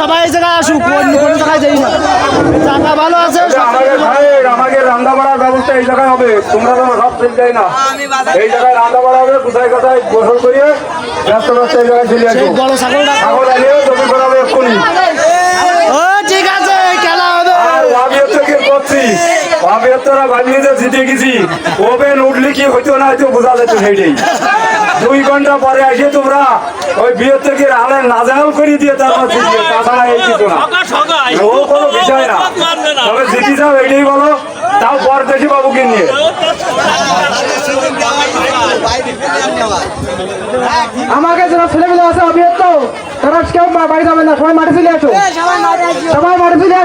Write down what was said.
সবাই এই জায়গায় আসুক অন্য কোনো জায়গায় যাই না। জায়গা ভালো আছে আমাদের রান্না বাড়ার ব্যবস্থা এই জায়গায় হবে তোমরা তো সব ঠিক যাই না। এই জায়গায় রান্না বাড়া হবে কোথায় কোথায় গোসল করিয়ে ব্যস্ত ব্যস্ত এই জায়গায় চলে আসব। বড় ছাগলটা ছাগল আনিয়ে তুমি করাবে এক্ষুনি। ও ঠিক আছে খেলা হবে। আর আমি হচ্ছে কি করছি? আমি তোরা ভাবিয়ে যে জিতে গেছি। ওভেন উঠলে কি হইতো না হয়তো বোঝা যেত সেইটাই দুই ঘণ্টা পরে আসে তোমরা ওই বিয়ের থেকে আলে নাজাল করে দিয়ে তারপর তাছাড়া এই কিছু না। ও কোনো বিষয় না। তবে জিতি যাও এটাই বলো। তাও পরদেশি বাবুকে নিয়ে। আমাকে যারা ছেলেমেলে আছে অভিযুক্ত তারা কেউ বাড়ি যাবে না। সবাই মাঠে চলে আসো। সবাই মাঠে চলে